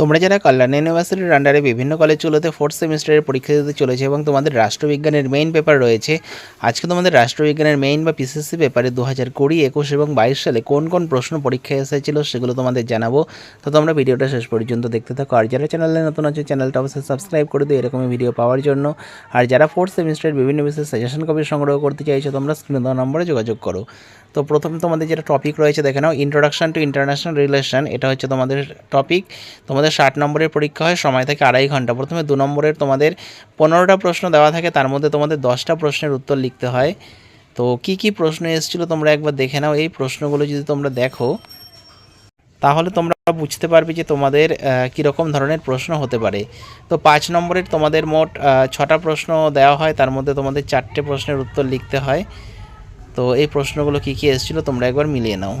তোমরা যারা কল্যাণ ইউনিভার্সিটির আন্ডারে বিভিন্ন কলেজগুলোতে ফোর্থ সেমিস্টারের পরীক্ষা দিতে চলেছে এবং তোমাদের রাষ্ট্রবিজ্ঞানের মেইন পেপার রয়েছে, আজকে তোমাদের রাষ্ট্রবিজ্ঞানের মেইন বা পিসিসি পেপারে দু হাজার কুড়ি, একুশ এবং বাইশ সালে কোন কোন প্রশ্ন পরীক্ষায় এসেছিল সেগুলো তোমাদের জানাব। তো তোমরা ভিডিওটা শেষ পর্যন্ত দেখতে থাকো। আর যারা চ্যানেলে নতুন আছে চ্যানেলটা অবশ্যই সাবস্ক্রাইব করে দিও, এরকমই ভিডিও পাওয়ার জন্য। আর যারা ফোর্থ সেমিস্টারের বিভিন্ন বিষয়ে সাজেশন কপি সংগ্রহ করতে চাইছো, তোমরা স্ক্রিনে দেওয়া নম্বরে যোগাযোগ করো। তো প্রথম তোমাদের যেটা টপিক রয়েছে, দেখে নাও ইন্ট্রোডাকশন টু ইন্টারন্যাশনাল রিলেশন এটা হচ্ছে তোমাদের টপিক তোমাদের ষাট নম্বরের পরীক্ষা হয়, সময় থাকে আড়াই ঘণ্টা। প্রথমে দু নম্বরের তোমাদের পনেরোটা প্রশ্ন দেওয়া থাকে, তার মধ্যে তোমাদের দশটা প্রশ্নের উত্তর লিখতে হয়। তো কি কি প্রশ্ন এসেছিল তোমরা একবার দেখে নাও, এই প্রশ্নগুলো যদি তোমরা দেখো, তাহলে তোমরা বুঝতে পারবে যে তোমাদের কীরকম ধরনের প্রশ্ন হতে পারে। তো পাঁচ নম্বরের তোমাদের মোট ছটা প্রশ্ন দেওয়া হয়, তার মধ্যে তোমাদের চারটে প্রশ্নের উত্তর লিখতে হয়। তো এই প্রশ্নগুলো কী কী এসেছিল তোমরা একবার মিলিয়ে নাও।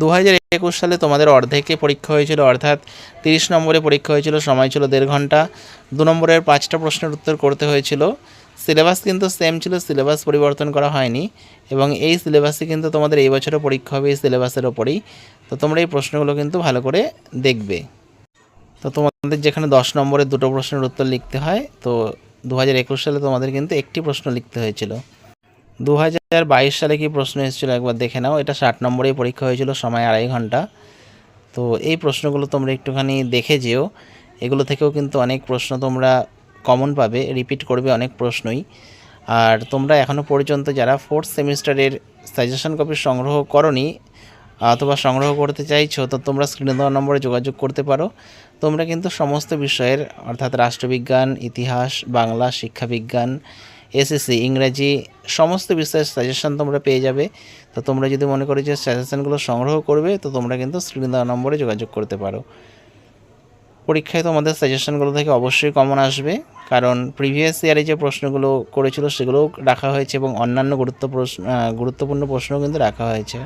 দু হাজার একুশ সালে তোমাদের অর্ধেকে পরীক্ষা হয়েছিল, অর্থাৎ তিরিশ নম্বরে পরীক্ষা হয়েছিল, সময় ছিল দেড় ঘণ্টা। দু নম্বরের পাঁচটা প্রশ্নের উত্তর করতে হয়েছিল। সিলেবাস কিন্তু সেম ছিল, সিলেবাস পরিবর্তন করা হয়নি এবং এই সিলেবাসে কিন্তু তোমাদের এই বছরও পরীক্ষা হবে এই সিলেবাসের ওপরেই। তো তোমরা এই প্রশ্নগুলো কিন্তু ভালো করে দেখবে। তো তোমাদের যেখানে দশ নম্বরের দুটো প্রশ্নের উত্তর লিখতে হয়, তো দু হাজার একুশ সালে তোমাদের কিন্তু একটি প্রশ্ন লিখতে হয়েছিল। দু হাজার বাইশ সালে কি প্রশ্ন এসেছিল? একবার দেখে নাও। এটা ষাট নম্বরেই পরীক্ষা হয়েছিল, সময় আড়াই ঘণ্টা। তো এই প্রশ্নগুলো তোমরা একটুখানি দেখে যেও। এগুলো থেকেও কিন্তু অনেক প্রশ্ন তোমরা কমন পাবে রিপিট করবে অনেক প্রশ্নই। আর তোমরা এখনও পর্যন্ত যারা ফোর্থ সেমিস্টারের সাজেশন কপি সংগ্রহ করনি, অথবা সংগ্রহ করতে চাইছো, তো তোমরা স্ক্রিনে দেওয়া নম্বরে যোগাযোগ করতে পারো। তোমরা কিন্তু সমস্ত বিষয়ের, অর্থাৎ রাষ্ট্রবিজ্ঞান, ইতিহাস, বাংলা, শিক্ষাবিজ্ঞান এসএসসি, ইংরাজি, সমস্ত বিষয়ের সাজেশান তোমরা পেয়ে যাবে। তো তোমরা যদি মনে করো যে সাজেশানগুলো সংগ্রহ করবে, তো তোমরা কিন্তু স্ক্রিন দেওয়া নম্বরে যোগাযোগ করতে পারো। পরীক্ষায় তোমাদের সাজেশানগুলো থেকে অবশ্যই কমন আসবে, কারণ প্রিভিয়াস ইয়ারে যে প্রশ্নগুলো করেছিল, সেগুলোও রাখা হয়েছে এবং অন্যান্য গুরুত্ব প্রশ্ন গুরুত্বপূর্ণ প্রশ্নও কিন্তু রাখা হয়েছে।